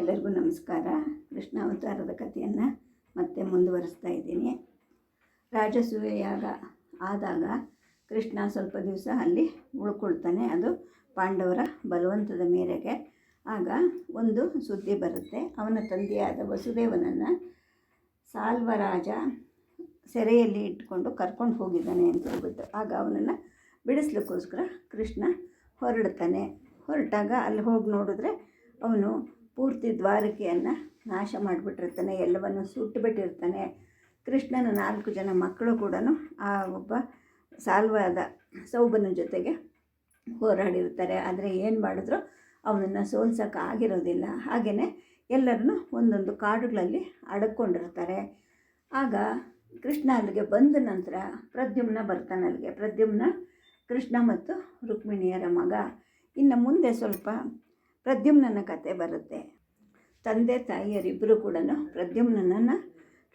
ಎಲ್ಲರಿಗೂ ನಮಸ್ಕಾರ. ಕೃಷ್ಣ ಅವತಾರದ ಕಥೆಯನ್ನು ಮತ್ತೆ ಮುಂದುವರಿಸ್ತಾ ಇದ್ದೀನಿ. ರಾಜಸೂಯ ಯಾಗ ಆದಾಗ ಕೃಷ್ಣ ಸ್ವಲ್ಪ ದಿವಸ ಅಲ್ಲಿ ಉಳ್ಕೊಳ್ತಾನೆ. ಅದು ಪಾಂಡವರ ಬಲವಂತದ ಮೇರೆಗೆ. ಆಗ ಒಂದು ಸುದ್ದಿ ಬರುತ್ತೆ. ಅವನ ತಂದೆಯಾದ ವಸುದೇವನನ್ನು ಸಾಲ್ವರಾಜ ಸೆರೆಯಲ್ಲಿ ಇಟ್ಕೊಂಡು ಕರ್ಕೊಂಡು ಹೋಗಿದ್ದಾನೆ ಅಂತ ಹೇಳ್ಬಿಟ್ಟು ಆಗ ಅವನನ್ನು ಬಿಡಿಸ್ಲಿಕ್ಕೋಸ್ಕರ ಕೃಷ್ಣ ಹೊರಡ್ತಾನೆ. ಹೊರಟಾಗ ಅಲ್ಲಿ ಹೋಗಿ ನೋಡಿದ್ರೆ ಅವನು ಪೂರ್ತಿ ದ್ವಾರಕೆಯನ್ನು ನಾಶ ಮಾಡಿಬಿಟ್ಟಿರ್ತಾನೆ, ಎಲ್ಲವನ್ನು ಸುಟ್ಟುಬಿಟ್ಟಿರ್ತಾನೆ ಕೃಷ್ಣನ ನಾಲ್ಕು ಜನ ಮಕ್ಕಳು ಕೂಡ ಆ ಒಬ್ಬ ಸಾಲ್ವಾದ ಸೌಬನ ಜೊತೆಗೆ ಹೋರಾಡಿರ್ತಾರೆ. ಆದರೆ ಏನು ಮಾಡಿದ್ರು? ಅವನನ್ನು ಸೋಲ್ಸೋಕ್ಕಾಗಿರೋದಿಲ್ಲ ಹಾಗೆಯೇ ಎಲ್ಲರನ್ನು ಒಂದೊಂದು ಕಾಡುಗಳಲ್ಲಿ ಅಡಕ್ಕೊಂಡಿರ್ತಾರೆ ಆಗ ಕೃಷ್ಣ ಅಲ್ಲಿಗೆ ಬಂದ ನಂತರ ಪ್ರದ್ಯುಮ್ನ ಬರ್ತಾನೆ ಅಲ್ಲಿಗೆ. ಪ್ರದ್ಯುಮ್ನ ಕೃಷ್ಣ ಮತ್ತು ರುಕ್ಮಿಣಿಯರ ಮಗ. ಇನ್ನು ಮುಂದೆ ಸ್ವಲ್ಪ ಪ್ರದ್ಯುಮ್ನನ ಕತೆ ಬರುತ್ತೆ. ತಂದೆ ತಾಯಿಯರಿಬ್ಬರು ಕೂಡ ಪ್ರದ್ಯುಮ್ನನ್ನು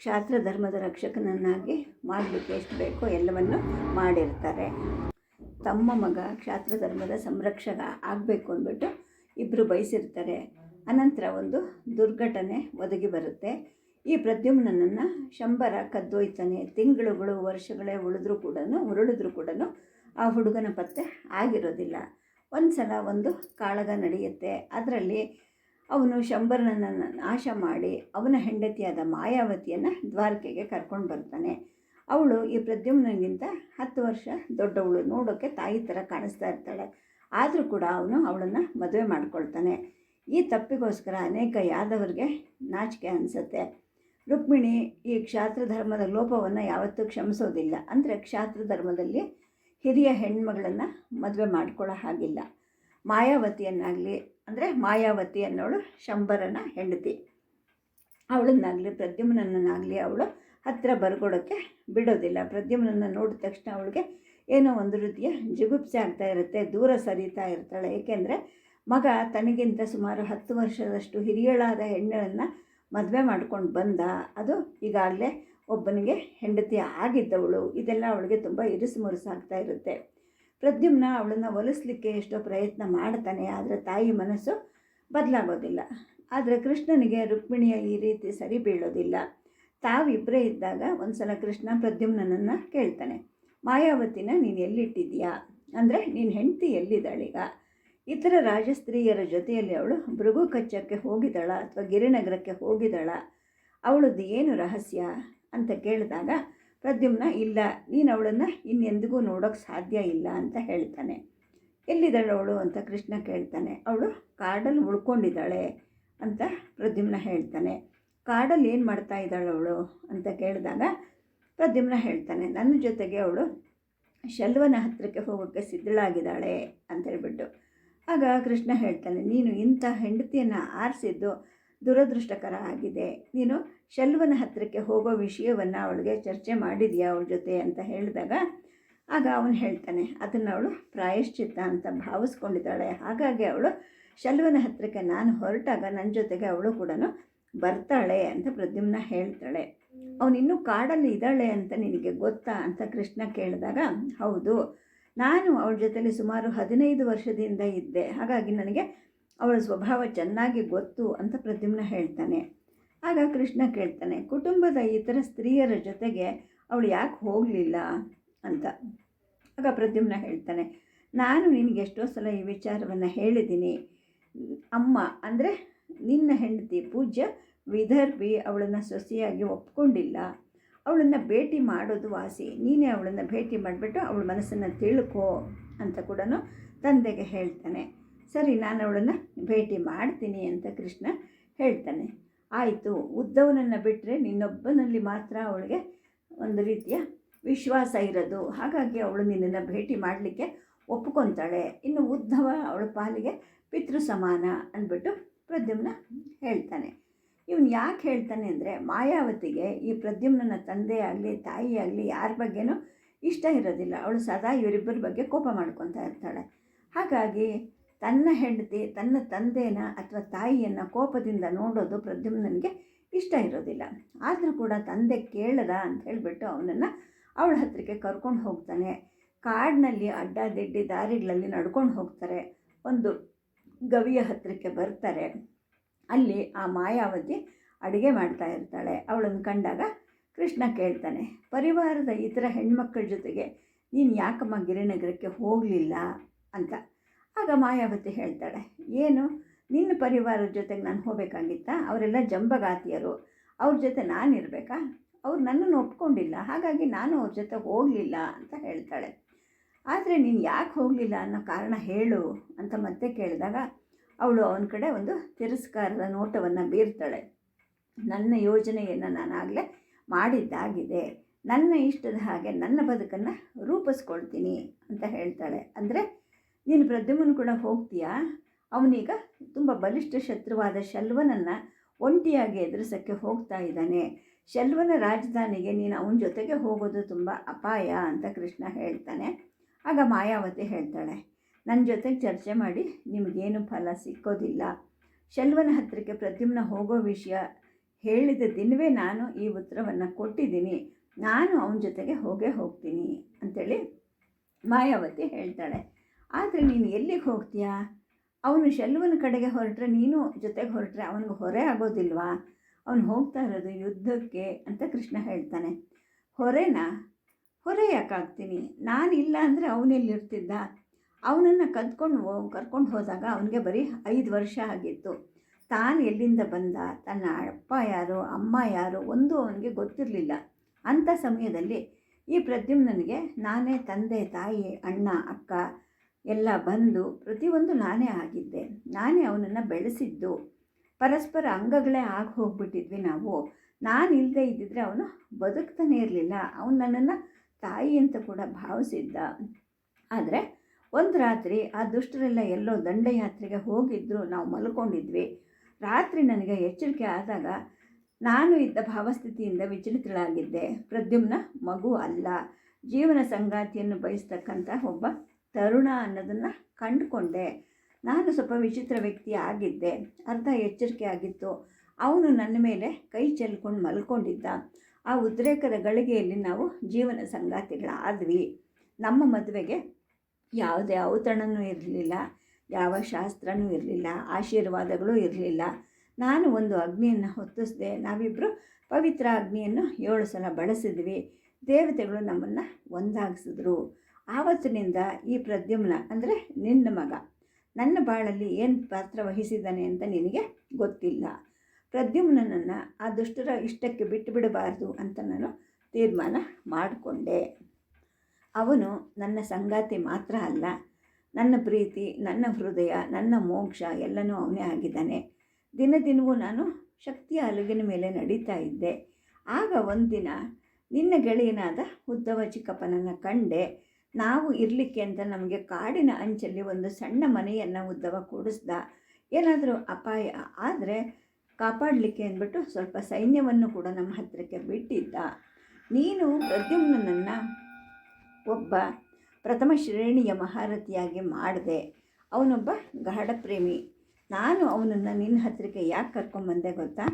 ಕ್ಷಾತ್ರ ಧರ್ಮದ ರಕ್ಷಕನನ್ನಾಗಿ ಮಾಡಲಿಕ್ಕೆ ಎಷ್ಟು ಬೇಕೋ ಎಲ್ಲವನ್ನು ಮಾಡಿರ್ತಾರೆ. ತಮ್ಮ ಮಗ ಕ್ಷಾತ್ರ ಧರ್ಮದ ಸಂರಕ್ಷಕ ಆಗಬೇಕು ಅಂದ್ಬಿಟ್ಟು ಇಬ್ಬರು ಬಯಸಿರ್ತಾರೆ ಅನಂತರ ಒಂದು ದುರ್ಘಟನೆ ಒದಗಿ ಬರುತ್ತೆ. ಈ ಪ್ರದ್ಯುಮ್ನನ್ನು ಶಂಬರ ಕದ್ದೊಯ್ತಾನೆ. ತಿಂಗಳುಗಳು, ವರ್ಷಗಳೇ ಉಳಿದ್ರೂ ಕೂಡ ಉರುಳಿದ್ರೂ ಕೂಡ ಆ ಹುಡುಗನ ಪತ್ತೆ ಆಗಿರೋದಿಲ್ಲ. ಒಂದು ಸಲ ಒಂದು ಕಾಳಗ ನಡೆಯುತ್ತೆ. ಅದರಲ್ಲಿ ಅವನು ಶಂಬರನನ್ನು ನಾಶ ಮಾಡಿ ಅವನ ಹೆಂಡತಿಯಾದ ಮಾಯಾವತಿಯನ್ನು ದ್ವಾರಕೆಗೆ ಕರ್ಕೊಂಡು ಬರ್ತಾನೆ. ಅವಳು ಈ ಪ್ರದ್ಯುಮ್ನಿಗಿಂತ ಹತ್ತು ವರ್ಷ ದೊಡ್ಡವಳು. ನೋಡೋಕ್ಕೆ ತಾಯಿ ಥರ ಕಾಣಿಸ್ತಾ ಇರ್ತಾಳೆ. ಆದರೂ ಕೂಡ ಅವನು ಅವಳನ್ನು ಮದುವೆ ಮಾಡ್ಕೊಳ್ತಾನೆ. ಈ ತಪ್ಪಿಗೋಸ್ಕರ ಅನೇಕ ಯಾದವರಿಗೆ ನಾಚಿಕೆ ಅನಿಸುತ್ತೆ. ರುಕ್ಮಿಣಿ ಈ ಕ್ಷಾತ್ರ ಧರ್ಮದ ಲೋಪವನ್ನು ಯಾವತ್ತೂ ಕ್ಷಮಿಸೋದಿಲ್ಲ. ಅಂದರೆ ಕ್ಷಾತ್ರ ಧರ್ಮದಲ್ಲಿ ಹಿರಿಯ ಹೆಣ್ಮಗಳನ್ನು ಮದುವೆ ಮಾಡ್ಕೊಳ್ಳೋ ಹಾಗಿಲ್ಲ. ಮಾಯಾವತಿಯನ್ನಾಗಲಿ ಅಂದರೆ ಮಾಯಾವತಿ ಅನ್ನೋಳು ಶಂಬರನ ಹೆಂಡತಿ. ಅವಳನ್ನಾಗಲಿ ಪ್ರದ್ಯುಮ್ನನ್ನಾಗಲಿ ಅವಳು ಹತ್ತಿರ ಬರ್ಕೊಡೋಕ್ಕೆ ಬಿಡೋದಿಲ್ಲ. ಪ್ರದ್ಯುಮ್ನನ್ನು ನೋಡಿದ ತಕ್ಷಣ ಅವಳಿಗೆ ಏನೋ ಒಂದು ರೀತಿಯ ಜಿಗುಪ್ಸೆ ಆಗ್ತಾ ಇರುತ್ತೆ, ದೂರ ಸರಿತಾ ಇರ್ತಾಳೆ. ಏಕೆಂದರೆ ಮಗ ತನಗಿಂತ ಸುಮಾರು ಹತ್ತು ವರ್ಷದಷ್ಟು ಹಿರಿಯಳಾದ ಹೆಣ್ಣನ್ನು ಮದುವೆ ಮಾಡ್ಕೊಂಡು ಬಂದ, ಅದು ಈಗಾಗಲೇ ಒಬ್ಬನಿಗೆ ಹೆಂಡತಿ ಆಗಿದ್ದವಳು. ಇದೆಲ್ಲ ಅವಳಿಗೆ ತುಂಬ ಇರಿಸು ಮುರುಸಾಗ್ತಾ ಇರುತ್ತೆ. ಪ್ರದ್ಯುಮ್ನ ಅವಳನ್ನು ಒಲಿಸ್ಲಿಕ್ಕೆ ಎಷ್ಟೋ ಪ್ರಯತ್ನ ಮಾಡ್ತಾನೆ, ಆದರೆ ತಾಯಿ ಮನಸ್ಸು ಬದಲಾಗೋದಿಲ್ಲ. ಆದರೆ ಕೃಷ್ಣನಿಗೆ ರುಕ್ಮಿಣಿಯ ಈ ರೀತಿ ಸರಿ ಬೀಳೋದಿಲ್ಲ. ತಾವಿಬ್ಬರೇ ಇದ್ದಾಗ ಒಂದು ಸಲ ಕೃಷ್ಣ ಪ್ರದ್ಯುಮ್ನನ್ನು ಕೇಳ್ತಾನೆ, ಮಾಯಾವತಿನ ನೀನು ಎಲ್ಲಿಟ್ಟಿದ್ಯಾ ಅಂದರೆ, ನೀನು ಹೆಂಡತಿ ಎಲ್ಲಿದ್ದಾಳೀಗ? ಇತರ ರಾಜಸ್ತ್ರೀಯರ ಜೊತೆಯಲ್ಲಿ ಅವಳು ಭೃಗು ಕಚ್ಚಕ್ಕೆ ಹೋಗಿದ್ದಾಳ ಅಥವಾ ಗಿರಿನಗರಕ್ಕೆ ಹೋಗಿದ್ದಾಳ? ಅವಳದ್ದು ಏನು ರಹಸ್ಯ? ಅಂತ ಕೇಳಿದಾಗ ಪ್ರದ್ಯುಮ್ನ ಇಲ್ಲ, ನೀನು ಅವಳನ್ನು ಇನ್ನೆಂದಿಗೂ ನೋಡೋಕ್ಕೆ ಸಾಧ್ಯ ಇಲ್ಲ ಅಂತ ಹೇಳ್ತಾನೆ. ಎಲ್ಲಿದ್ದಾಳೆ ಅವಳು ಅಂತ ಕೃಷ್ಣ ಕೇಳ್ತಾನೆ. ಅವಳು ಕಾಡಲ್ಲಿ ಉಳ್ಕೊಂಡಿದ್ದಾಳೆ ಅಂತ ಪ್ರದ್ಯುಮ್ನ ಹೇಳ್ತಾನೆ. ಕಾಡಲ್ಲಿ ಏನು ಮಾಡ್ತಾ ಇದ್ದಾಳೆ ಅವಳು ಅಂತ ಕೇಳಿದಾಗ ಪ್ರದ್ಯುಮ್ನ ಹೇಳ್ತಾನೆ, ನನ್ನ ಜೊತೆಗೆ ಅವಳು ಶಲ್ವನ ಹತ್ತಿರಕ್ಕೆ ಹೋಗೋಕ್ಕೆ ಸಿದ್ಧಳಾಗಿದ್ದಾಳೆ ಅಂತ ಹೇಳ್ಬಿಟ್ಟು. ಆಗ ಕೃಷ್ಣ ಹೇಳ್ತಾನೆ, ನೀನು ಇಂಥ ಹೆಂಡತಿಯನ್ನು ಆರಿಸಿದ್ದು ದುರದೃಷ್ಟಕರ ಆಗಿದೆ. ನೀನು ಶಲ್ವನ ಹತ್ತಿರಕ್ಕೆ ಹೋಗೋ ವಿಷಯವನ್ನು ಅವಳಿಗೆ ಚರ್ಚೆ ಮಾಡಿದ್ಯಾ ಅವಳ ಜೊತೆ ಅಂತ ಹೇಳಿದಾಗ, ಆಗ ಅವನು ಹೇಳ್ತಾನೆ, ಅದನ್ನು ಅವಳು ಪ್ರಾಯಶ್ಚಿತ್ತ ಅಂತ ಭಾವಿಸ್ಕೊಂಡಿದ್ದಾಳೆ. ಹಾಗಾಗಿ ಅವಳು ಶಲ್ವನ ಹತ್ತಿರಕ್ಕೆ ನಾನು ಹೊರಟಾಗ ನನ್ನ ಜೊತೆಗೆ ಅವಳು ಕೂಡ ಬರ್ತಾಳೆ ಅಂತ ಪ್ರದ್ಯುಮ್ನ ಹೇಳ್ತಾಳೆ. ಅವನಿನ್ನೂ ಕಾಡಲ್ಲಿ ಇದ್ದಾಳೆ ಅಂತ ನಿನಗೆ ಗೊತ್ತಾ? ಅಂತ ಕೃಷ್ಣ ಕೇಳಿದಾಗ, ಹೌದು. ನಾನು ಅವಳ ಜೊತೆಯಲ್ಲಿ ಸುಮಾರು ಹದಿನೈದು ವರ್ಷದಿಂದ ಇದ್ದೆ. ಹಾಗಾಗಿ ನನಗೆ ಅವಳ ಸ್ವಭಾವ ಚೆನ್ನಾಗಿ ಗೊತ್ತು ಅಂತ ಪ್ರದ್ಯುಮ್ನ ಹೇಳ್ತಾನೆ. ಆಗ ಕೃಷ್ಣ ಕೇಳ್ತಾನೆ, ಕುಟುಂಬದ ಇತರ ಸ್ತ್ರೀಯರ ಜೊತೆಗೆ ಅವಳು ಯಾಕೆ ಹೋಗಲಿಲ್ಲ? ಅಂತ. ಆಗ ಪ್ರದ್ಯುಮ್ನ ಹೇಳ್ತಾನೆ, ನಾನು ನಿನಗೆ ಎಷ್ಟೋ ಸಲ ಈ ವಿಚಾರವನ್ನು ಹೇಳಿದ್ದೀನಿ. ಅಮ್ಮ, ಅಂದರೆ ನಿನ್ನ ಹೆಂಡತಿ ಪೂಜ್ಯ ವಿದರ್ಭಿ ಅವಳನ್ನು ಸೊಸೆಯಾಗಿ ಒಪ್ಕೊಂಡಿಲ್ಲ. ಅವಳನ್ನು ಭೇಟಿ ಮಾಡೋದು ವಾಸಿ. ನೀನೇ ಅವಳನ್ನು ಭೇಟಿ ಮಾಡಿಬಿಟ್ಟು ಅವಳ ಮನಸ್ಸನ್ನು ತಿಳ್ಕೋ ಅಂತ ಕೂಡ ತಂದೆಗೆ ಹೇಳ್ತಾನೆ. ಸರಿ, ನಾನು ಅವಳನ್ನು ಭೇಟಿ ಮಾಡ್ತೀನಿ ಅಂತ ಕೃಷ್ಣ ಹೇಳ್ತಾನೆ. ಆಯಿತು, ಉದ್ದವನನ್ನು ಬಿಟ್ಟರೆ ನಿನ್ನೊಬ್ಬನಲ್ಲಿ ಮಾತ್ರ ಅವಳಿಗೆ ಒಂದು ರೀತಿಯ ವಿಶ್ವಾಸ ಇರೋದು. ಹಾಗಾಗಿ ಅವಳು ನಿನ್ನನ್ನು ಭೇಟಿ ಮಾಡಲಿಕ್ಕೆ ಒಪ್ಕೊತಾಳೆ. ಇನ್ನು ಉದ್ಧವ ಅವಳ ಪಾಲಿಗೆ ಪಿತೃ ಸಮಾನ ಅಂದ್ಬಿಟ್ಟು ಪ್ರದ್ಯುಮ್ನ ಹೇಳ್ತಾನೆ. ಇವನು ಯಾಕೆ ಹೇಳ್ತಾನೆ ಅಂದರೆ, ಮಾಯಾವತಿಗೆ ಈ ಪ್ರದ್ಯುಮ್ನ ತಂದೆ ಆಗಲಿ, ತಾಯಿ ಆಗಲಿ ಯಾರ ಬಗ್ಗೆನೂ ಇಷ್ಟ ಇರೋದಿಲ್ಲ. ಅವಳು ಸದಾ ಇವರಿಬ್ಬರ ಬಗ್ಗೆ ಕೋಪ ಮಾಡ್ಕೊತಾ ಇರ್ತಾಳೆ. ಹಾಗಾಗಿ ತನ್ನ ಹೆಂಡತಿ, ತನ್ನ ತಂದೆನ ಅಥವಾ ತಾಯಿಯನ್ನು ಕೋಪದಿಂದ ನೋಡೋದು ಪ್ರದ್ಯುಮ್ನನಿಗೆ ಇಷ್ಟ ಇರೋದಿಲ್ಲ. ಆದರೂ ಕೂಡ ತಂದೆ ಕೇಳದ ಅಂತ ಹೇಳಿಬಿಟ್ಟು ಅವನನ್ನು ಅವಳ ಹತ್ತಿರಕ್ಕೆ ಕರ್ಕೊಂಡು ಹೋಗ್ತಾನೆ. ಕಾಡಿನಲ್ಲಿ ಅಡ್ಡಾದಿಡ್ಡಿ ದಾರಿಗಳಲ್ಲಿ ನಡ್ಕೊಂಡು ಹೋಗ್ತಾರೆ. ಒಂದು ಗವಿಯ ಹತ್ತಿರಕ್ಕೆ ಬರ್ತಾರೆ. ಅಲ್ಲಿ ಆ ಮಾಯಾವತಿ ಅಡುಗೆ ಮಾಡ್ತಾ ಇರ್ತಾಳೆ. ಅವಳನ್ನು ಕಂಡಾಗ ಕೃಷ್ಣ ಕೇಳ್ತಾನೆ, ಪರಿವಾರದ ಇತರ ಹೆಣ್ಮಕ್ಕಳ ಜೊತೆಗೆ ನೀನು ಯಾಕಮ್ಮ ಗಿರಿನಗರಕ್ಕೆ ಹೋಗಲಿಲ್ಲ? ಅಂತ. ಆಗ ಮಾಯಾವತಿ ಹೇಳ್ತಾಳೆ, ಏನು? ನಿನ್ನ ಪರಿವಾರದ ಜೊತೆಗೆ ನಾನು ಹೋಗಬೇಕಾಗಿತ್ತಾ? ಅವರೆಲ್ಲ ಜಂಬಗಾತಿಯರು. ಅವ್ರ ಜೊತೆ ನಾನು ಇರಬೇಕಾ ಅವ್ರು ನನ್ನನ್ನು ಒಪ್ಕೊಂಡಿಲ್ಲ. ಹಾಗಾಗಿ ನಾನು ಅವ್ರ ಜೊತೆ ಹೋಗಲಿಲ್ಲ, ಅಂತ ಹೇಳ್ತಾಳೆ. ಆದರೆ ನೀನು ಯಾಕೆ ಹೋಗಲಿಲ್ಲ ಅನ್ನೋ ಕಾರಣ ಹೇಳು, ಅಂತ ಮತ್ತೆ ಕೇಳಿದಾಗ ಅವಳು ಅವನ ಕಡೆ ಒಂದು ತಿರಸ್ಕಾರದ ನೋಟವನ್ನು ಬೀರ್ತಾಳೆ. ನನ್ನ ಯೋಜನೆಯನ್ನು ನಾನಾಗಲೇ ಮಾಡಿದ್ದಾಗಿದೆ. ನನ್ನ ಇಷ್ಟದ ಹಾಗೆ ನನ್ನ ಬದುಕನ್ನು ರೂಪಿಸ್ಕೊಳ್ತೀನಿ, ಅಂತ ಹೇಳ್ತಾಳೆ. ಅಂದರೆ ನೀನು ಪ್ರದ್ಯುಮ್ನ ಕೂಡ ಹೋಗ್ತೀಯಾ? ಅವನೀಗ ತುಂಬ ಬಲಿಷ್ಠ ಶತ್ರುವಾದ ಶಲ್ವನನ್ನು ಒಂಟಿಯಾಗಿ ಎದುರಿಸೋಕ್ಕೆ ಹೋಗ್ತಾ ಇದ್ದಾನೆ. ಶಲ್ವನ ರಾಜಧಾನಿಗೆ ನೀನು ಅವನ ಜೊತೆಗೆ ಹೋಗೋದು ತುಂಬ ಅಪಾಯ ಅಂತ ಕೃಷ್ಣ ಹೇಳ್ತಾನೆ. ಆಗ ಮಾಯಾವತಿ ಹೇಳ್ತಾಳೆ ನನ್ನ ಜೊತೆಗೆ ಚರ್ಚೆ ಮಾಡಿ, ನಿಮಗೇನು ಫಲ ಸಿಕ್ಕೋದಿಲ್ಲ. ಶಲ್ವನ ಹತ್ತಿರಕ್ಕೆ ಪ್ರದ್ಯುಮ್ನ ಹೋಗೋ ವಿಷಯ ಹೇಳಿದ ದಿನವೇ ನಾನು ಈ ಉತ್ತರವನ್ನು ಕೊಟ್ಟಿದ್ದೀನಿ. ನಾನು ಅವನ ಜೊತೆಗೆ ಹೋಗೇ ಹೋಗ್ತೀನಿ ಅಂಥೇಳಿ ಮಾಯಾವತಿ ಹೇಳ್ತಾಳೆ. ಆದರೆ ನೀನು ಎಲ್ಲಿಗೆ ಹೋಗ್ತೀಯಾ? ಅವನು ಶಲ್ವನ ಕಡೆಗೆ ಹೊರಟ್ರೆ ನೀನು ಜೊತೆಗೆ ಹೊರಟ್ರೆ ಅವನಿಗೆ ಹೊರೆ ಆಗೋದಿಲ್ವಾ? ಅವನು ಹೋಗ್ತಾ ಇರೋದು ಯುದ್ಧಕ್ಕೆ ಅಂತ ಕೃಷ್ಣ ಹೇಳ್ತಾನೆ. ಹೊರೆನಾ? ಹೊರೆ ಯಾಕಾಗ್ತೀನಿ? ಇಲ್ಲ ಅಂದರೆ ಅವನೆಲ್ಲಿರ್ತಿದ್ದ ಅವನನ್ನು ಕದ್ಕೊಂಡು ಕರ್ಕೊಂಡು ಹೋದಾಗ ಅವನಿಗೆ ಬರೀ ಐದು ವರ್ಷ ಆಗಿತ್ತು. ತಾನು ಎಲ್ಲಿಂದ ಬಂದ? ತನ್ನ ಅಪ್ಪ ಯಾರು, ಅಮ್ಮ ಯಾರು ಒಂದು ಅವನಿಗೆ ಗೊತ್ತಿರಲಿಲ್ಲ. ಅಂಥ ಸಮಯದಲ್ಲಿ ಈ ಪ್ರದ್ಯುಮ್ನನಿಗೆ, ನಾನೇ ತಂದೆ, ತಾಯಿ, ಅಣ್ಣ, ಅಕ್ಕ ಎಲ್ಲ ಬಂದು ಪ್ರತಿಯೊಂದು ನಾನೇ ಆಗಿದ್ದೆ. ನಾನೇ ಅವನನ್ನು ಬೆಳೆಸಿದ್ದು. ಪರಸ್ಪರ ಅಂಗಗಳೇ ಆಗಿ ಹೋಗ್ಬಿಟ್ಟಿದ್ವಿ ನಾವು. ನಾನು ಇಲ್ಲದೆ ಇದ್ದಿದ್ರೆ ಅವನು ಬದುಕ್ತಾನೆ ಇರಲಿಲ್ಲ. ಅವನು ನನ್ನನ್ನು ತಾಯಿ ಅಂತ ಕೂಡ ಭಾವಿಸಿದ್ದ. ಆದರೆ ಒಂದು ರಾತ್ರಿ ಆ ದುಷ್ಟರೆಲ್ಲ ಎಲ್ಲೋ ದಂಡಯಾತ್ರೆಗೆ ಹೋಗಿದ್ದರು ನಾವು ಮಲ್ಕೊಂಡಿದ್ವಿ. ರಾತ್ರಿ ನನಗೆ ಎಚ್ಚರಿಕೆ ಆದಾಗ ನಾನು ಇದ್ದ ಭಾವಸ್ಥಿತಿಯಿಂದ ವಿಚಲಿತಳಾಗಿದ್ದೆ. ಪ್ರದ್ಯುಮ್ನ ಮಗು ಅಲ್ಲ. ಜೀವನ ಸಂಗಾತಿಯನ್ನು ಬಯಸ್ತಕ್ಕಂಥ ಒಬ್ಬ ತರುಣ ಅನ್ನೋದನ್ನು ಕಂಡುಕೊಂಡೆ. ನಾನು ಸ್ವಲ್ಪ ವಿಚಿತ್ರ ವ್ಯಕ್ತಿ ಆಗಿದ್ದೆ. ಅರ್ಧ ಎಚ್ಚರಿಕೆ ಆಗಿತ್ತು. ಅವನು ನನ್ನ ಮೇಲೆ ಕೈ ಚೆಲ್ಕೊಂಡು ಮಲ್ಕೊಂಡಿದ್ದ. ಆ ಉದ್ರೇಕದ ಗಳಿಗೆಯಲ್ಲಿ ನಾವು ಜೀವನ ಸಂಗಾತಿಗಳಾದ್ವಿ. ನಮ್ಮ ಮದುವೆಗೆ ಯಾವುದೇ ಔತಣನೂ ಇರಲಿಲ್ಲ, ಯಾವ ಶಾಸ್ತ್ರನೂ ಇರಲಿಲ್ಲ, ಆಶೀರ್ವಾದಗಳು ಇರಲಿಲ್ಲ. ನಾನು ಒಂದು ಅಗ್ನಿಯನ್ನು ಹೊತ್ತಿಸಿದೆ. ನಾವಿಬ್ಬರು ಪವಿತ್ರ ಅಗ್ನಿಯನ್ನು ಏಳು ಸಲ ಬಳಸಿದ್ವಿ. ದೇವತೆಗಳು ನಮ್ಮನ್ನು ಒಂದಾಗಿಸಿದ್ರು. ಆವತ್ತಿನಿಂದ ಈ ಪ್ರದ್ಯುಮ್ನ, ಅಂದರೆ ನಿನ್ನ ಮಗ, ನನ್ನ ಬಾಳಲ್ಲಿ ಏನು ಪಾತ್ರ ವಹಿಸಿದ್ದಾನೆ ಅಂತ ನಿನಗೆ ಗೊತ್ತಿಲ್ಲ. ಪ್ರದ್ಯುಮ್ನನ್ನು ಆ ದುಷ್ಟರ ಇಷ್ಟಕ್ಕೆ ಬಿಟ್ಟು ಬಿಡಬಾರ್ದು ಅಂತ ನಾನು ತೀರ್ಮಾನ ಮಾಡಿಕೊಂಡೆ. ಅವನು ನನ್ನ ಸಂಗಾತಿ ಮಾತ್ರ ಅಲ್ಲ, ನನ್ನ ಪ್ರೀತಿ, ನನ್ನ ಹೃದಯ, ನನ್ನ ಮೋಕ್ಷ ಎಲ್ಲನೂ ಅವನೇ ಆಗಿದ್ದಾನೆ. ದಿನ ದಿನವೂ ನಾನು ಶಕ್ತಿಯ ಅಲುಗಿನ ಮೇಲೆ ನಡೀತಾ ಇದ್ದೆ. ಆಗ ಒಂದಿನ ನಿನ್ನ ಗೆಳೆಯನಾದ ಉದ್ದವ ಚಿಕ್ಕಪ್ಪನನ್ನು ಕಂಡೆ ನಾವು ಇರಲಿಕ್ಕೆ ಅಂತ ನಮಗೆ ಕಾಡಿನ ಅಂಚಲ್ಲಿ ಒಂದು ಸಣ್ಣ ಮನೆಯನ್ನು ಉದ್ದವ ಕೂಡಿಸ್ದ. ಏನಾದರೂ ಅಪಾಯ ಆದರೆ ಕಾಪಾಡಲಿಕ್ಕೆ ಅಂದ್ಬಿಟ್ಟು ಸ್ವಲ್ಪ ಸೈನ್ಯವನ್ನು ಕೂಡ ನಮ್ಮ ಹತ್ತಿರಕ್ಕೆ ಬಿಟ್ಟಿದ್ದ. ನೀನು ಪ್ರದ್ಯುಮ್ನನ್ನು ಒಬ್ಬ ಪ್ರಥಮ ಶ್ರೇಣಿಯ ಮಹಾರಥಿಯಾಗಿ ಮಾಡಿದೆ. ಅವನೊಬ್ಬ ಗಾಢ ಪ್ರೇಮಿ ನಾನು ಅವನನ್ನು ನಿನ್ನ ಹತ್ತಿರಕ್ಕೆ ಯಾಕೆ ಕರ್ಕೊಂಬಂದೆ ಗೊತ್ತಾ?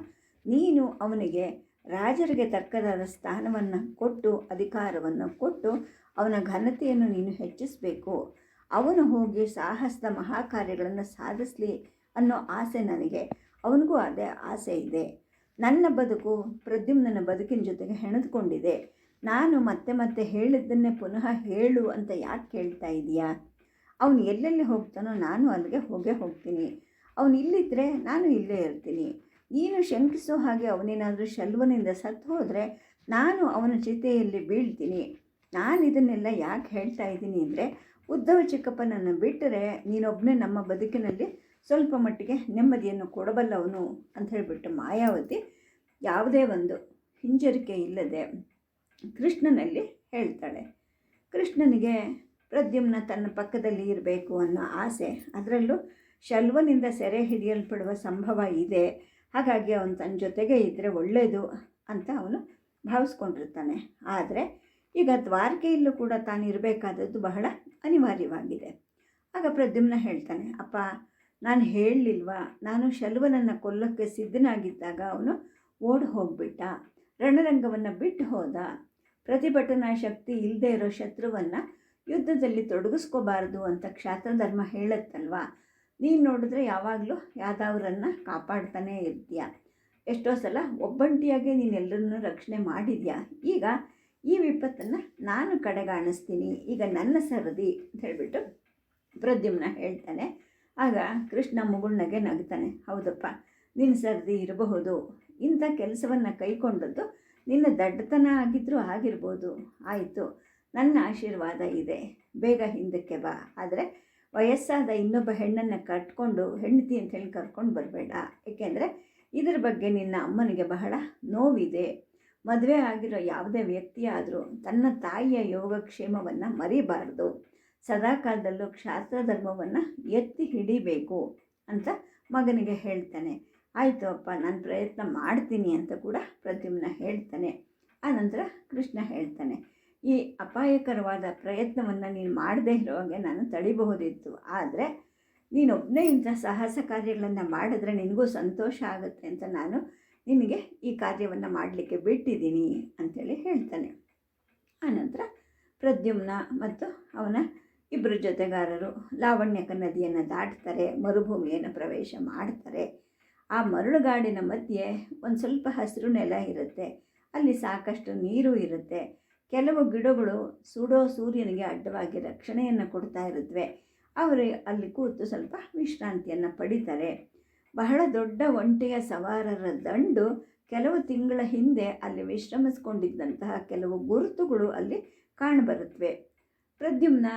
ನೀನು ಅವನಿಗೆ ರಾಜರಿಗೆ ತಕ್ಕದಾದ ಸ್ಥಾನವನ್ನು ಕೊಟ್ಟು, ಅಧಿಕಾರವನ್ನು ಕೊಟ್ಟು ಅವನ ಘನತೆಯನ್ನು ನೀನು ಹೆಚ್ಚಿಸಬೇಕು. ಅವನು ಹೋಗಿ ಸಾಹಸದ ಮಹಾಕಾರ್ಯಗಳನ್ನು ಸಾಧಿಸಲಿ ಅನ್ನೋ ಆಸೆ ನನಗೆ. ಅವನಿಗೂ ಅದೇ ಆಸೆ ಇದೆ. ನನ್ನ ಬದುಕು ಪ್ರದ್ಯುಮ್ನನ ಬದುಕಿನ ಜೊತೆಗೆ ಹೆಣೆದುಕೊಂಡಿದೆ. ನಾನು ಮತ್ತೆ ಮತ್ತೆ ಹೇಳಿದ್ದನ್ನೇ ಪುನಃ ಹೇಳು ಅಂತ ಯಾಕೆ ಕೇಳ್ತಾ ಇದೆಯಾ? ಅವನು ಎಲ್ಲೆಲ್ಲಿ ಹೋಗ್ತಾನೋ ನಾನು ಅಲ್ಲಿಗೆ ಹೋಗೇ ಹೋಗ್ತೀನಿ. ಅವನು ಇಲ್ಲಿದ್ದರೆ ನಾನು ಇಲ್ಲೇ ಇರ್ತೀನಿ. ನೀನು ಶಂಕಿಸೋ ಹಾಗೆ ಅವನೇನಾದರೂ ಶಲ್ವನಿಂದ ಸತ್ತು ಹೋದರೆ ನಾನು ಅವನ ಜೊತೆಯಲ್ಲಿ ಬೀಳ್ತೀನಿ. ನಾನು ಇದನ್ನೆಲ್ಲ ಯಾಕೆ ಹೇಳ್ತಾ ಇದ್ದೀನಿ ಅಂದರೆ ಉದ್ದವ ಚಿಕ್ಕಪ್ಪನನ್ನು ಬಿಟ್ಟರೆ ನೀನೊಬ್ಬನೇ ನಮ್ಮ ಬದುಕಿನಲ್ಲಿ ಸ್ವಲ್ಪ ಮಟ್ಟಿಗೆ ನೆಮ್ಮದಿಯನ್ನು ಕೊಡಬಲ್ಲವನು ಅಂತ ಹೇಳಿಬಿಟ್ಟು ಮಾಯಾವತಿ ಯಾವುದೇ ಒಂದು ಹಿಂಜರಿಕೆ ಇಲ್ಲದೆ ಕೃಷ್ಣನಲ್ಲಿ ಹೇಳ್ತಾಳೆ. ಕೃಷ್ಣನಿಗೆ ಪ್ರದ್ಯುಮ್ನ ತನ್ನ ಪಕ್ಕದಲ್ಲಿ ಇರಬೇಕು ಅನ್ನೋ ಆಸೆ, ಅದರಲ್ಲೂ ಶಲ್ವನಿಂದ ಸೆರೆ ಹಿಡಿಯಲ್ಪಡುವ ಸಂಭವ ಇದೆ. ಹಾಗಾಗಿ ಅವನು ತನ್ನ ಜೊತೆಗೆ ಇದ್ದರೆ ಒಳ್ಳೆಯದು ಅಂತ ಅವನು ಭಾವಿಸ್ಕೊಂಡಿರ್ತಾನೆ. ಆದರೆ ಈಗ ದ್ವಾರಕೆಯಲ್ಲೂ ಕೂಡ ತಾನು ಇರಬೇಕಾದದ್ದು ಬಹಳ ಅನಿವಾರ್ಯವಾಗಿದೆ. ಆಗ ಪ್ರದ್ಯುಮ್ನ ಹೇಳ್ತಾನೆ, ಅಪ್ಪ, ನಾನು ಹೇಳಲಿಲ್ವಾ? ನಾನು ಶಲ್ವನನ್ನು ಕೊಲ್ಲೋಕ್ಕೆ ಸಿದ್ಧನಾಗಿದ್ದಾಗ ಅವನು ಓಡಿ ಹೋಗಿಬಿಟ್ಟ ರಣರಂಗವನ್ನು ಬಿಟ್ಟು ಹೋದ. ಪ್ರತಿಭಟನಾ ಶಕ್ತಿ ಇಲ್ಲದೆ ಇರೋ ಶತ್ರುವನ್ನು ಯುದ್ಧದಲ್ಲಿ ತೊಡಗಿಸ್ಕೋಬಾರದು ಅಂತ ಕ್ಷಾತ್ರಧರ್ಮ ಹೇಳುತ್ತಲ್ವಾ? ನೀನು ನೋಡಿದ್ರೆ ಯಾವಾಗಲೂ ಯಾದವರನ್ನ ಕಾಪಾಡ್ತಾನೇ ಇರ್ತೀಯ. ಎಷ್ಟೋ ಸಲ ಒಬ್ಬಂಟಿಯಾಗೆ ನೀನು ಎಲ್ಲರನ್ನೂ ರಕ್ಷಣೆ ಮಾಡಿದ್ಯಾ? ಈಗ ಈ ವಿಪತ್ತನ್ನು ನಾನು ಕಡೆಗಾಣಿಸ್ತೀನಿ. ಈಗ ನನ್ನ ಸರದಿ ಅಂತ ಹೇಳಿಬಿಟ್ಟು ಪ್ರದ್ಯುಮ್ನ ಹೇಳ್ತಾನೆ. ಆಗ ಕೃಷ್ಣ ಮುಗುಳ್ನಗೆ ನಗ್ತಾನೆ. ಹೌದಪ್ಪ ನಿನ್ನ ಸರದಿ ಇರಬಹುದು. ಇಂಥ ಕೆಲಸವನ್ನು ಕೈಕೊಂಡದ್ದು ನಿನ್ನ ದಡ್ಡತನ ಆಗಿದ್ದರೂ ಆಗಿರ್ಬೋದು. ಆಯಿತು, ನನ್ನ ಆಶೀರ್ವಾದ ಇದೆ. ಬೇಗ ಹಿಂದಕ್ಕೆ ಬಾ. ಆದರೆ ವಯಸ್ಸಾದ ಇನ್ನೊಬ್ಬ ಹೆಣ್ಣನ್ನು ಕಟ್ಕೊಂಡು ಹೆಂಡತಿ ಅಂತ ಹೇಳಿ ಕರ್ಕೊಂಡು ಬರಬೇಡ. ಏಕೆಂದರೆ ಇದರ ಬಗ್ಗೆ ನಿನ್ನ ಅಮ್ಮನಿಗೆ ಬಹಳ ನೋವಿದೆ. ಮದುವೆ ಆಗಿರೋ ಯಾವುದೇ ವ್ಯಕ್ತಿಯಾದರೂ ತನ್ನ ತಾಯಿಯ ಯೋಗಕ್ಷೇಮವನ್ನು ಮರಿಬಾರ್ದು. ಸದಾಕಾಲದಲ್ಲೂ ಕ್ಷಾತ್ರ ಧರ್ಮವನ್ನು ಎತ್ತಿ ಹಿಡಿಬೇಕು ಅಂತ ಮಗನಿಗೆ ಹೇಳ್ತಾನೆ. ಆಯಿತು ಅಪ್ಪ, ನಾನು ಪ್ರಯತ್ನ ಮಾಡ್ತೀನಿ ಅಂತ ಕೂಡ ಪ್ರತಿಮ್ನ ಹೇಳ್ತಾನೆ. ಆನಂತರ ಕೃಷ್ಣ ಹೇಳ್ತಾನೆ. ಈ ಅಪಾಯಕರವಾದ ಪ್ರಯತ್ನವನ್ನು ನೀನು ಮಾಡದೇ ಇರೋ ಹಾಗೆ ನಾನು ತಡಿಬಹುದಿತ್ತು. ಆದರೆ ನೀನೊಬ್ಬನೇ ಇಂಥ ಸಾಹಸ ಕಾರ್ಯಗಳನ್ನು ಮಾಡಿದ್ರೆ ನಿನಗೂ ಸಂತೋಷ ಆಗುತ್ತೆ ಅಂತ ನಾನು ನಿನಗೆ ಈ ಕಾರ್ಯವನ್ನು ಮಾಡಲಿಕ್ಕೆ ಬಿಟ್ಟಿದ್ದೀನಿ ಅಂಥೇಳಿ ಹೇಳ್ತಾನೆ. ಆನಂತರ ಪ್ರದ್ಯುಮ್ನ ಮತ್ತು ಅವನ ಇಬ್ಬರು ಜೊತೆಗಾರರು ಲಾವಣ್ಯಕ ನದಿಯನ್ನು ದಾಟ್ತಾರೆ, ಮರುಭೂಮಿಯನ್ನು ಪ್ರವೇಶ ಮಾಡ್ತಾರೆ. ಆ ಮರಳುಗಾಡಿನ ಮಧ್ಯೆ ಒಂದು ಸ್ವಲ್ಪ ಹಸಿರು ನೆಲ ಇರುತ್ತೆ. ಅಲ್ಲಿ ಸಾಕಷ್ಟು ನೀರು ಇರುತ್ತೆ. ಕೆಲವು ಗಿಡಗಳು ಸುಡೋ ಸೂರ್ಯನಿಗೆ ಅಡ್ಡವಾಗಿ ರಕ್ಷಣೆಯನ್ನು ಕೊಡ್ತಾ ಇರುತ್ತವೆ ಅವರು ಅಲ್ಲಿ ಕೂತು ಸ್ವಲ್ಪ ವಿಶ್ರಾಂತಿಯನ್ನು ಪಡಿತಾರೆ. ಬಹಳ ದೊಡ್ಡ ಒಂಟೆಯ ಸವಾರರ ದಂಡು ಕೆಲವು ತಿಂಗಳ ಹಿಂದೆ ಅಲ್ಲಿ ವಿಶ್ರಮಿಸ್ಕೊಂಡಿದ್ದಂತಹ ಕೆಲವು ಗುರುತುಗಳು ಅಲ್ಲಿ ಕಾಣಬರುತ್ತವೆ ಪ್ರದ್ಯುಮ್ನ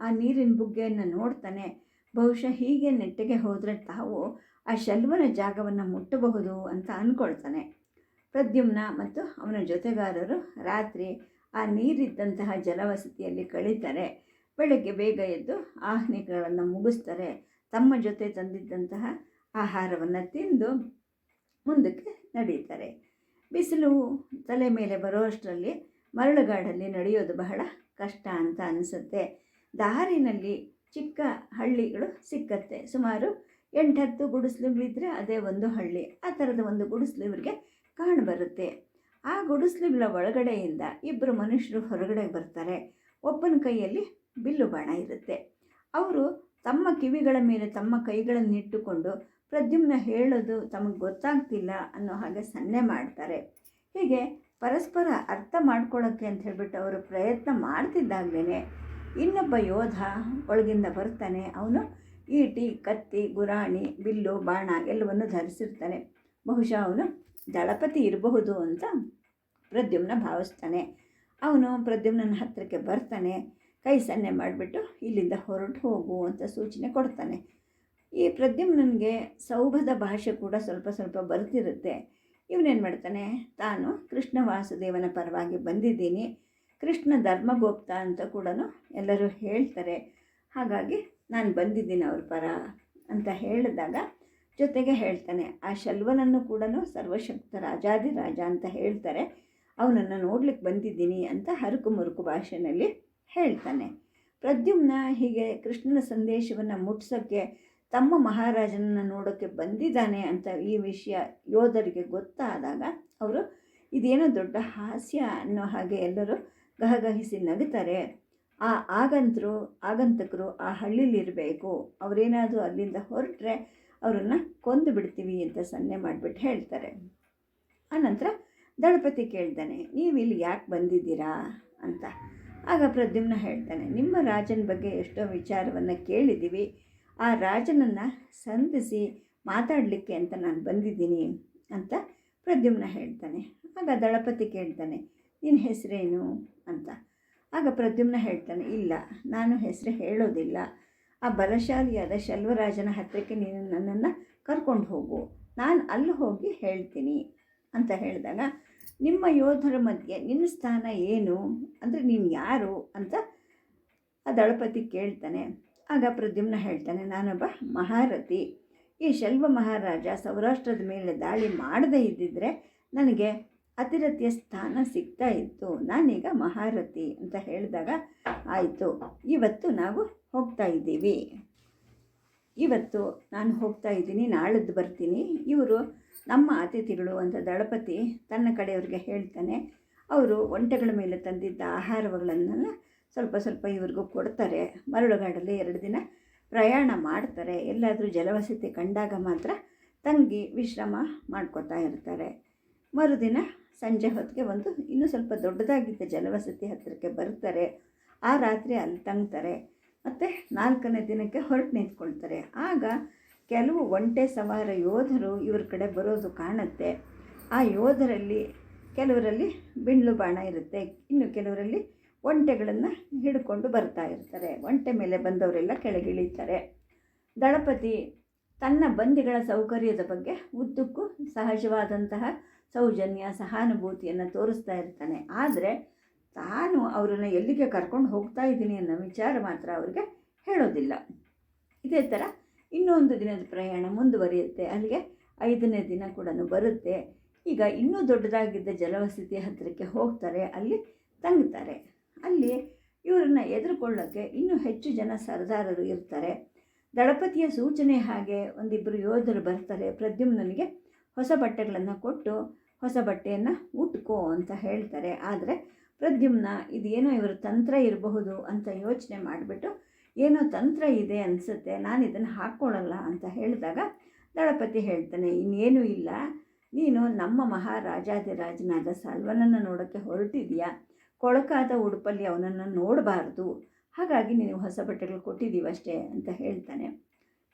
ಆ ನೀರಿನ ಬುಗ್ಗೆಯನ್ನು ನೋಡ್ತಾನೆ, ಬಹುಶಃ ಹೀಗೆ ನೆಟ್ಟಿಗೆ ಹೋದರೆ ತಾವು ಆ ಶಲ್ವನ ಜಾಗವನ್ನು ಮುಟ್ಟಬಹುದು ಅಂತ ಅಂದ್ಕೊಳ್ತಾನೆ ಪ್ರದ್ಯುಮ್ನ ಮತ್ತು ಅವನ ಜೊತೆಗಾರರು ರಾತ್ರಿ ಆ ನೀರಿದ್ದಂತಹ ಜಲವಸತಿಯಲ್ಲಿ ಕಳೀತಾರೆ. ಬೆಳಗ್ಗೆ ಬೇಗ ಎದ್ದು ಆಹ್ನೆಗಳನ್ನು ಮುಗಿಸ್ತಾರೆ. ತಮ್ಮ ಜೊತೆ ತಂದಿದ್ದಂತಹ ಆಹಾರವನ್ನು ತಿಂದು ಮುಂದಕ್ಕೆ ನಡೀತಾರೆ ಬಿಸಿಲು ತಲೆ ಮೇಲೆ ಬರುವಷ್ಟರಲ್ಲಿ ಮರಳುಗಾಡಲ್ಲಿ ನಡೆಯೋದು ಬಹಳ ಕಷ್ಟ ಅಂತ ಅನಿಸುತ್ತೆ. ದಾರಿನಲ್ಲಿ ಚಿಕ್ಕ ಹಳ್ಳಿಗಳು ಸಿಕ್ಕತ್ತೆ. ಸುಮಾರು ಎಂಟತ್ತು ಗುಡಿಸ್ಲುಗಳಿದ್ದರೆ ಅದೇ ಒಂದು ಹಳ್ಳಿ. ಆ ಥರದ ಒಂದು ಗುಡಿಸ್ಲು ಇವರಿಗೆ ಕಾಣಬರುತ್ತೆ ಆ ಗುಡಿಸ್ಲುಗಳ ಒಳಗಡೆಯಿಂದ ಇಬ್ಬರು ಮನುಷ್ಯರು ಹೊರಗಡೆ ಬರ್ತಾರೆ. ಒಬ್ಬನ ಕೈಯಲ್ಲಿ ಬಿಲ್ಲು ಬಾಣ ಇರುತ್ತೆ. ಅವರು ತಮ್ಮ ಕಿವಿಗಳ ಮೇಲೆ ತಮ್ಮ ಕೈಗಳನ್ನು ಇಟ್ಟುಕೊಂಡು ಪ್ರದ್ಯುಮ್ನ ಹೇಳೋದು ತಮಗೆ ಗೊತ್ತಾಗ್ತಿಲ್ಲ ಅನ್ನೋ ಹಾಗೆ ಸನ್ನೆ ಮಾಡ್ತಾರೆ. ಹೀಗೆ ಪರಸ್ಪರ ಅರ್ಥ ಮಾಡ್ಕೊಳ್ಳೋಕ್ಕೆ ಅಂತ ಹೇಳ್ಬಿಟ್ಟು ಅವರು ಪ್ರಯತ್ನ ಮಾಡ್ತಿದ್ದಾಗಲೇ ಇನ್ನೊಬ್ಬ ಯೋಧ ಒಳಗಿಂದ ಬರ್ತಾನೆ. ಅವನು ಈಟಿ, ಕತ್ತಿ, ಗುರಾಣಿ, ಬಿಲ್ಲು, ಬಾಣ ಎಲ್ಲವನ್ನು ಧರಿಸಿರ್ತಾನೆ. ಬಹುಶಃ ಅವನು ದಳಪತಿ ಇರಬಹುದು ಅಂತ ಪ್ರದ್ಯುಮ್ನ ಭಾವಿಸ್ತಾನೆ. ಅವನು ಪ್ರದ್ಯುಮ್ನನ ಹತ್ತಿರಕ್ಕೆ ಬರ್ತಾನೆ. ಕೈ ಸನ್ನೆ ಮಾಡಿಬಿಟ್ಟು ಇಲ್ಲಿಂದ ಹೊರಟು ಹೋಗು ಅಂತ ಸೂಚನೆ ಕೊಡ್ತಾನೆ. ಈ ಪ್ರದ್ಯುಮ್ನನಿಗೆ ಸೌಭದ ಭಾಷೆ ಕೂಡ ಸ್ವಲ್ಪ ಸ್ವಲ್ಪ ಬರ್ತಿರುತ್ತೆ. ಇವನೇನು ಮಾಡ್ತಾನೆ? ತಾನು ಕೃಷ್ಣ ವಾಸುದೇವನ ಪರವಾಗಿ ಬಂದಿದ್ದೀನಿ. ಕೃಷ್ಣ ಧರ್ಮಗೋಪ್ತ ಅಂತ ಕೂಡ ಎಲ್ಲರೂ ಹೇಳ್ತಾರೆ. ಹಾಗಾಗಿ ನಾನು ಬಂದಿದ್ದೀನಿ ಅವ್ರ ಪರ ಅಂತ ಹೇಳಿದಾಗ ಜೊತೆಗೆ ಹೇಳ್ತಾನೆ, ಆ ಶಲ್ವನನ್ನು ಕೂಡ ಸರ್ವಶಕ್ತ ರಾಜಾದಿರಾಜ ಅಂತ ಹೇಳ್ತಾರೆ. ಅವನನ್ನು ನೋಡ್ಲಿಕ್ಕೆ ಬಂದಿದ್ದೀನಿ ಅಂತ ಹರಕು ಮುರುಕು ಭಾಷೆಯಲ್ಲಿ ಹೇಳ್ತಾನೆ. ಪ್ರದ್ಯುಮ್ನ ಹೀಗೆ ಕೃಷ್ಣನ ಸಂದೇಶವನ್ನು ಮುಟ್ಸೋಕ್ಕೆ ತಮ್ಮ ಮಹಾರಾಜನನ್ನು ನೋಡೋಕ್ಕೆ ಬಂದಿದ್ದಾನೆ ಅಂತ ಈ ವಿಷಯ ಯೋಧರಿಗೆ ಗೊತ್ತಾದಾಗ ಅವರು, ಇದೇನೋ ದೊಡ್ಡ ಹಾಸ್ಯ ಅನ್ನೋ ಹಾಗೆ ಎಲ್ಲರೂ ಗಹಗಹಿಸಿ ನಗುತ್ತಾರೆ. ಆ ಆಗಂತರು, ಆಗಂತಕರು ಆ ಹಳ್ಳಿಲಿರಬೇಕು. ಅವರೇನಾದರೂ ಅಲ್ಲಿಂದ ಹೊರಟ್ರೆ ಅವರನ್ನು ಕೊಂದು ಬಿಡ್ತೀವಿ ಅಂತ ಸನ್ನೆ ಮಾಡಿಬಿಟ್ಟು ಹೇಳ್ತಾರೆ. ಆನಂತರ ದಳಪತಿ ಕೇಳ್ತಾನೆ, ನೀವು ಇಲ್ಲಿ ಯಾಕೆ ಬಂದಿದ್ದೀರಾ? ಅಂತ. ಆಗ ಪ್ರದ್ಯುಮ್ನ ಹೇಳ್ತಾನೆ, ನಿಮ್ಮ ರಾಜನ ಬಗ್ಗೆ ಎಷ್ಟೋ ವಿಚಾರವನ್ನು ಕೇಳಿದ್ದೀವಿ. ಆ ರಾಜನನ್ನು ಸಂಧಿಸಿ ಮಾತಾಡಲಿಕ್ಕೆ ಅಂತ ನಾನು ಬಂದಿದ್ದೀನಿ ಅಂತ ಪ್ರದ್ಯುಮ್ನ ಹೇಳ್ತಾನೆ. ಆಗ ದಳಪತಿ ಕೇಳ್ತಾನೆ ನಿನ್ನ ಹೆಸರೇನು? ಅಂತ. ಆಗ ಪ್ರದ್ಯುಮ್ನ ಹೇಳ್ತಾನೆ, ಇಲ್ಲ, ನಾನು ಹೆಸರು ಹೇಳೋದಿಲ್ಲ. ಆ ಬಲಶಾಲಿಯಾದ ಶಲ್ವರಾಜನ ಹತ್ತಿರಕ್ಕೆ ನೀನು ನನ್ನನ್ನು ಕರ್ಕೊಂಡು ಹೋಗು. ನಾನು ಅಲ್ಲಿ ಹೋಗಿ ಹೇಳ್ತೀನಿ ಅಂತ ಹೇಳಿದಾಗ, ನಿಮ್ಮ ಯೋಧರ ಮಧ್ಯೆ ನಿನ್ನ ಸ್ಥಾನ ಏನು? ಅಂದರೆ ನೀನು ಯಾರು ಅಂತ ಆ ದಳಪತಿ ಕೇಳ್ತಾನೆ. ಆಗ ಪ್ರದ್ಯುಮ್ನ ಹೇಳ್ತಾನೆ, ನಾನೊಬ್ಬ ಮಹಾರಥಿ. ಈ ಶಲ್ವ ಮಹಾರಾಜ ಸೌರಾಷ್ಟ್ರದ ಮೇಲೆ ದಾಳಿ ಮಾಡದೇ ಇದ್ದಿದ್ದರೆ ನನಗೆ ಅತಿರಥಿಯ ಸ್ಥಾನ ಸಿಗ್ತಾ ಇತ್ತು. ನಾನೀಗ ಮಹಾರಥಿ ಅಂತ ಹೇಳಿದಾಗ ಆಯಿತು. ಇವತ್ತು ನಾವು ಹೋಗ್ತಾ ಇದ್ದೀವಿ. ಇವತ್ತು ನಾನು ಹೋಗ್ತಾ ಇದ್ದೀನಿ, ನಾಳದ್ದು ಬರ್ತೀನಿ. ಇವರು ನಮ್ಮ ಅತಿಥಿಗಳು ಅಂತ ದಳಪತಿ ತನ್ನ ಕಡೆಯವ್ರಿಗೆ ಹೇಳ್ತಾನೆ. ಅವರು ಒಂಟೆಗಳ ಮೇಲೆ ತಂದಿದ್ದ ಆಹಾರಗಳನ್ನೆಲ್ಲ ಸ್ವಲ್ಪ ಸ್ವಲ್ಪ ಇವ್ರಿಗೂ ಕೊಡ್ತಾರೆ. ಮರಳುಗಾಡಲ್ಲಿ ಎರಡು ದಿನ ಪ್ರಯಾಣ ಮಾಡ್ತಾರೆ. ಎಲ್ಲಾದರೂ ಜಲವಸತಿ ಕಂಡಾಗ ಮಾತ್ರ ತಂಗಿ ವಿಶ್ರಮ ಮಾಡ್ಕೋತಾ ಇರ್ತಾರೆ. ಮರುದಿನ ಸಂಜೆ ಹೊತ್ತಿಗೆ ಒಂದು ಇನ್ನೂ ಸ್ವಲ್ಪ ದೊಡ್ಡದಾಗಿದ್ದ ಜಲವಸತಿ ಹತ್ತಿರಕ್ಕೆ ಬರ್ತಾರೆ. ಆ ರಾತ್ರಿ ಅಲ್ಲಿ ತಂಗ್ತಾರೆ. ಮತ್ತು ನಾಲ್ಕನೇ ದಿನಕ್ಕೆ ಹೊರಟು ನಿಂತ್ಕೊಳ್ತಾರೆ. ಆಗ ಕೆಲವು ಒಂಟೆ ಸವಾರ ಯೋಧರು ಇವ್ರ ಕಡೆ ಬರೋದು ಕಾಣುತ್ತೆ. ಆ ಯೋಧರಲ್ಲಿ ಕೆಲವರಲ್ಲಿ ಬಿಂಡ್ಲು ಬಾಣ ಇರುತ್ತೆ. ಇನ್ನು ಕೆಲವರಲ್ಲಿ ಒಂಟೆಗಳನ್ನು ಹಿಡ್ಕೊಂಡು ಬರ್ತಾ ಇರ್ತಾರೆ. ಒಂಟೆ ಮೇಲೆ ಬಂದವರೆಲ್ಲ ಕೆಳಗಿಳಿತಾರೆ ದಳಪತಿ ತನ್ನ ಬಂದಿಗಳ ಸೌಕರ್ಯದ ಬಗ್ಗೆ ಉದ್ದಕ್ಕೂ ಸಹಜವಾದಂತಹ ಸೌಜನ್ಯ ಸಹಾನುಭೂತಿಯನ್ನು ತೋರಿಸ್ತಾ ಇರ್ತಾನೆ. ಆದರೆ ತಾನು ಅವರನ್ನು ಎಲ್ಲಿಗೆ ಕರ್ಕೊಂಡು ಹೋಗ್ತಾ ಇದ್ದೀನಿ ಅನ್ನೋ ವಿಚಾರ ಮಾತ್ರ ಅವರಿಗೆ ಹೇಳೋದಿಲ್ಲ. ಇದೇ ಥರ ಇನ್ನೊಂದು ದಿನದ ಪ್ರಯಾಣ ಮುಂದುವರಿಯುತ್ತೆ. ಅಲ್ಲಿಗೆ ಐದನೇ ದಿನ ಕೂಡ ಬರುತ್ತೆ. ಈಗ ಇನ್ನೂ ದೊಡ್ಡದಾಗಿದ್ದ ಜಲವಸತಿ ಹತ್ತಿರಕ್ಕೆ ಹೋಗ್ತಾರೆ. ಅಲ್ಲಿ ತಂಗ್ತಾರೆ. ಅಲ್ಲಿ ಇವರನ್ನು ಎದುರುಕೊಳ್ಳೋಕ್ಕೆ ಇನ್ನೂ ಹೆಚ್ಚು ಜನ ಸರ್ದಾರರು ಇರ್ತಾರೆ. ದಳಪತಿಯ ಸೂಚನೆ ಹಾಗೆ ಒಂದಿಬ್ಬರು ಯೋಧರು ಬರ್ತಾರೆ. ಪ್ರದ್ಯುಮ್ನನಿಗೆ ಹೊಸ ಬಟ್ಟೆಗಳನ್ನು ಕೊಟ್ಟು ಹೊಸ ಬಟ್ಟೆಯನ್ನು ಉಟ್ಕೋ ಅಂತ ಹೇಳ್ತಾರೆ. ಆದರೆ ಪ್ರದ್ಯುಮ್ನ ಇದೇನೋ ಇವರ ತಂತ್ರ ಇರಬಹುದು ಅಂತ ಯೋಚನೆ ಮಾಡಿಬಿಟ್ಟು ಏನೋ ತಂತ್ರ ಇದೆ ಅನಿಸುತ್ತೆ, ನಾನು ಇದನ್ನು ಹಾಕ್ಕೊಳ್ಳಲ್ಲ ಅಂತ ಹೇಳಿದಾಗ ದಳಪತಿ ಹೇಳ್ತಾನೆ, ಇನ್ನೇನೂ ಇಲ್ಲ, ನೀನು ನಮ್ಮ ಮಹಾರಾಜಾದಿರಾಜನಾದ ಸಲ್ವನನ್ನು ನೋಡೋಕ್ಕೆ ಹೊರಟಿದೆಯಾ? ಕೊಳಕಾದ ಉಡುಪಲ್ಲಿ ಅವನನ್ನು ನೋಡಬಾರ್ದು, ಹಾಗಾಗಿ ನೀನು ಹೊಸ ಬಟ್ಟೆಗಳು ಕೊಟ್ಟಿದ್ದೀವಷ್ಟೇ, ಅಂತ ಹೇಳ್ತಾನೆ.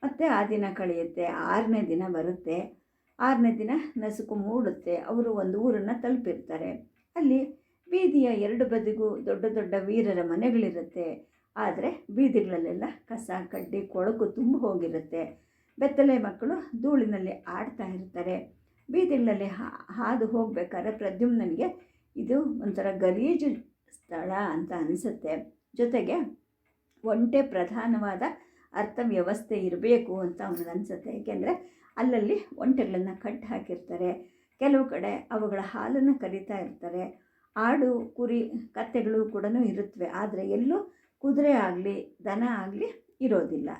ಮತ್ತು ಆ ದಿನ ಕಳೆಯುತ್ತೆ, ಆರನೇ ದಿನ ಬರುತ್ತೆ. ಆರನೇ ದಿನ ನಸುಕು ಮೂಡುತ್ತೆ. ಅವರು ಒಂದು ಊರನ್ನು ತಲುಪಿರ್ತಾರೆ. ಅಲ್ಲಿ ಬೀದಿಯ ಎರಡು ಬದಿಗೂ ದೊಡ್ಡ ದೊಡ್ಡ ವೀರರ ಮನೆಗಳಿರುತ್ತೆ. ಆದರೆ ಬೀದಿಗಳಲ್ಲೆಲ್ಲ ಕಸ, ಕಡ್ಡಿ, ಕೊಳಕು ತುಂಬ ಹೋಗಿರುತ್ತೆ. ಬೆತ್ತಲೆ ಮಕ್ಕಳು ಧೂಳಿನಲ್ಲಿ ಆಡ್ತಾ ಇರ್ತಾರೆ. ಬೀದಿಗಳಲ್ಲಿ ಹಾದು ಹೋಗಬೇಕಾದ್ರೆ ಪ್ರದ್ಯುಮ್ನನಿಗೆ ಇದು ಒಂಥರ ಗಲೀಜು ಸ್ಥಳ ಅಂತ ಅನಿಸುತ್ತೆ. ಜೊತೆಗೆ ಒಂಟೆ ಪ್ರಧಾನವಾದ ಅರ್ಥವ್ಯವಸ್ಥೆ ಇರಬೇಕು ಅಂತ ಅವನಿಗೆ ಅನಿಸುತ್ತೆ. ಏಕೆಂದರೆ ಅಲ್ಲಲ್ಲಿ ಒಂಟೆಗಳನ್ನು ಕಟ್ಟಿ ಹಾಕಿರ್ತಾರೆ. ಕೆಲವು ಕಡೆ ಅವುಗಳ ಹಾಲನ್ನು ಕರಿತಾ ಇರ್ತಾರೆ. ಆಡು, ಕುರಿ, ಕತ್ತೆಗಳು ಕೂಡ ಇರುತ್ತವೆ ಆದರೆ ಎಲ್ಲೂ ಕುದುರೆ ಆಗಲಿ, ದನ ಆಗಲಿ ಇರೋದಿಲ್ಲ.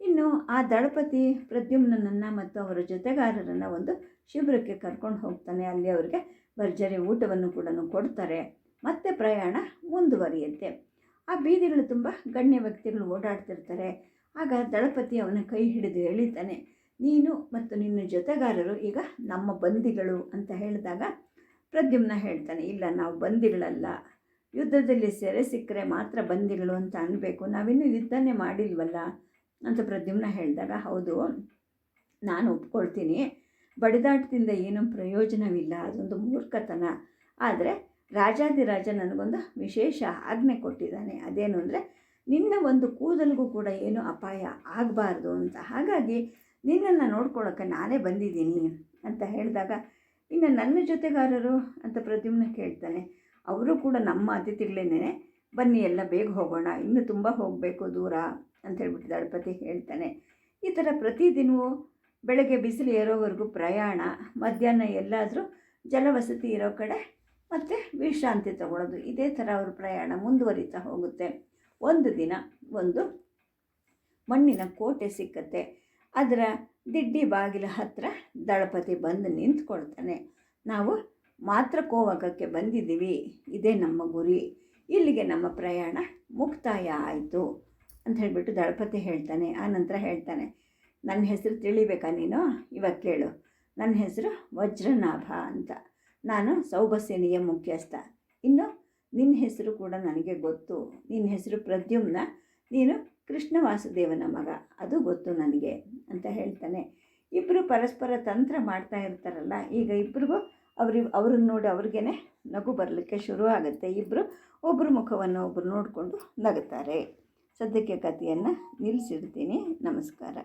ಇನ್ನು ಆ ದಳಪತಿ ಪ್ರದ್ಯುಮ್ನನ್ನು ಮತ್ತು ಅವರ ಜೊತೆಗಾರರನ್ನು ಒಂದು ಶಿಬಿರಕ್ಕೆ ಕರ್ಕೊಂಡು ಹೋಗ್ತಾನೆ. ಅಲ್ಲಿ ಅವರಿಗೆ ಭರ್ಜರಿ ಊಟವನ್ನು ಕೂಡ ಕೊಡ್ತಾರೆ. ಮತ್ತೆ ಪ್ರಯಾಣ ಮುಂದುವರಿಯುತ್ತೆ. ಆ ಬೀದಿಗಳು ತುಂಬ ಗಣ್ಯ ವ್ಯಕ್ತಿಗಳು ಓಡಾಡ್ತಿರ್ತಾರೆ. ಆಗ ದಳಪತಿ ಅವನ ಕೈ ಹಿಡಿದು ಎಳಿತಾನೆ. ನೀನು ಮತ್ತು ನಿನ್ನ ಜೊತೆಗಾರರು ಈಗ ನಮ್ಮ ಬಂದಿಗಳು ಅಂತ ಹೇಳಿದಾಗ ಪ್ರದ್ಯುಮ್ನ ಹೇಳ್ತಾನೆ, ಇಲ್ಲ ನಾವು ಬಂದಿಗಳಲ್ಲ, ಯುದ್ಧದಲ್ಲಿ ಸೆರೆ ಸಿಕ್ಕರೆ ಮಾತ್ರ ಬಂದಿಗಳು ಅಂತ ಅನ್ನಬೇಕು ನಾವಿನ್ನೂ ಯುದ್ಧನೇ ಮಾಡಿಲ್ವಲ್ಲ ಅಂತ ಪ್ರದ್ಯುಮ್ನ ಹೇಳಿದಾಗ, ಹೌದು, ನಾನು ಒಪ್ಕೊಳ್ತೀನಿ, ಬಡಿದಾಟದಿಂದ ಏನೂ ಪ್ರಯೋಜನವಿಲ್ಲ, ಅದೊಂದು ಮೂರ್ಖತನ. ಆದರೆ ರಾಜಾದಿರಾಜ ನನಗೊಂದು ವಿಶೇಷ ಆಜ್ಞೆ ಕೊಟ್ಟಿದ್ದಾನೆ, ಅದೇನು ಅಂದರೆ ನಿನ್ನ ಒಂದು ಕೂದಲಿಗೂ ಕೂಡ ಏನು ಅಪಾಯ ಆಗಬಾರ್ದು ಅಂತ. ಹಾಗಾಗಿ ನಿನ್ನನ್ನು ನೋಡ್ಕೊಳ್ಳೋಕ್ಕೆ ನಾನೇ ಬಂದಿದ್ದೀನಿ ಅಂತ ಹೇಳಿದಾಗ, ಇನ್ನು ನನ್ನ ಜೊತೆಗಾರರು ಅಂತ ಪ್ರದ್ಯುಮ್ನ ಕೇಳ್ತಾನೆ, ಅವರು ಕೂಡ ನಮ್ಮ ಅತಿಥಿಗಳೇನೆ ಬನ್ನಿ ಎಲ್ಲ ಬೇಗ ಹೋಗೋಣ, ಇನ್ನೂ ತುಂಬ ಹೋಗಬೇಕು ದೂರ, ಅಂತ ಹೇಳ್ಬಿಟ್ಟು ದಳಪತಿ ಹೇಳ್ತಾನೆ. ಈ ಥರ ಪ್ರತಿದಿನವೂ ಬೆಳಗ್ಗೆ ಬಿಸಿಲು ಏರೋವರೆಗೂ ಪ್ರಯಾಣ, ಮಧ್ಯಾಹ್ನ ಎಲ್ಲಾದರೂ ಜಲವಸತಿ ಇರೋ ಕಡೆ ಮತ್ತು ವಿಶ್ರಾಂತಿ ತಗೊಳ್ಳೋದು, ಇದೇ ಥರ ಅವ್ರ ಪ್ರಯಾಣ ಮುಂದುವರಿತಾ ಹೋಗುತ್ತೆ. ಒಂದು ದಿನ ಒಂದು ಮಣ್ಣಿನ ಕೋಟೆ ಸಿಕ್ಕತ್ತೆ. ಅದರ ದಿಡ್ಡಿ ಬಾಗಿಲ ಹತ್ತಿರ ದಳಪತಿ ಬಂದು ನಿಂತ್ಕೊಳ್ತಾನೆ. ನಾವು ಮಾತ್ರ ಕೋವಕಕ್ಕೆ ಬಂದಿದ್ದೀವಿ. ಇದೇ ನಮ್ಮ ಗುರಿ. ಇಲ್ಲಿಗೆ ನಮ್ಮ ಪ್ರಯಾಣ ಮುಕ್ತಾಯ ಆಯಿತು ಅಂತ ಹೇಳಿಬಿಟ್ಟು ದಳಪತಿ ಹೇಳ್ತಾನೆ. ಆ ನಂತರ ಹೇಳ್ತಾನೆ, ನನ್ನ ಹೆಸರು ತಿಳಿಬೇಕಾ ನೀನು? ಇವಾಗ ಕೇಳು. ನನ್ನ ಹೆಸರು ವಜ್ರನಾಭ ಅಂತ. ನಾನು ಸೌಭಸೇನೆಯ ಮುಖ್ಯಸ್ಥ. ಇನ್ನು ನಿನ್ನ ಹೆಸರು ಕೂಡ ನನಗೆ ಗೊತ್ತು. ನಿನ್ನ ಹೆಸರು ಪ್ರದ್ಯುಮ್ನ. ನೀನು ಕೃಷ್ಣ ವಾಸುದೇವನ ಮಗ. ಅದು ಗೊತ್ತು ನನಗೆ. ಅಂತ ಹೇಳ್ತಾನೆ. ಇಬ್ಬರು ಪರಸ್ಪರ ತಂತ್ರ ಮಾಡ್ತಾ ಇರ್ತಾರಲ್ಲ, ಈಗ ಇಬ್ಬರಿಗೂ ಅವ್ರಿ ಅವ್ರನ್ನ ನೋಡಿ ಅವ್ರಿಗೇ ನಗು ಬರಲಿಕ್ಕೆ ಶುರು ಆಗುತ್ತೆ. ಇಬ್ಬರು ಒಬ್ಬರು ಮುಖವನ್ನು ಒಬ್ಬರು ನೋಡಿಕೊಂಡು ನಗುತ್ತಾರೆ. ಸದ್ಯಕ್ಕೆ ಕಥೆಯನ್ನು ನಿಲ್ಲಿಸಿಡ್ತೀನಿ ನಮಸ್ಕಾರ.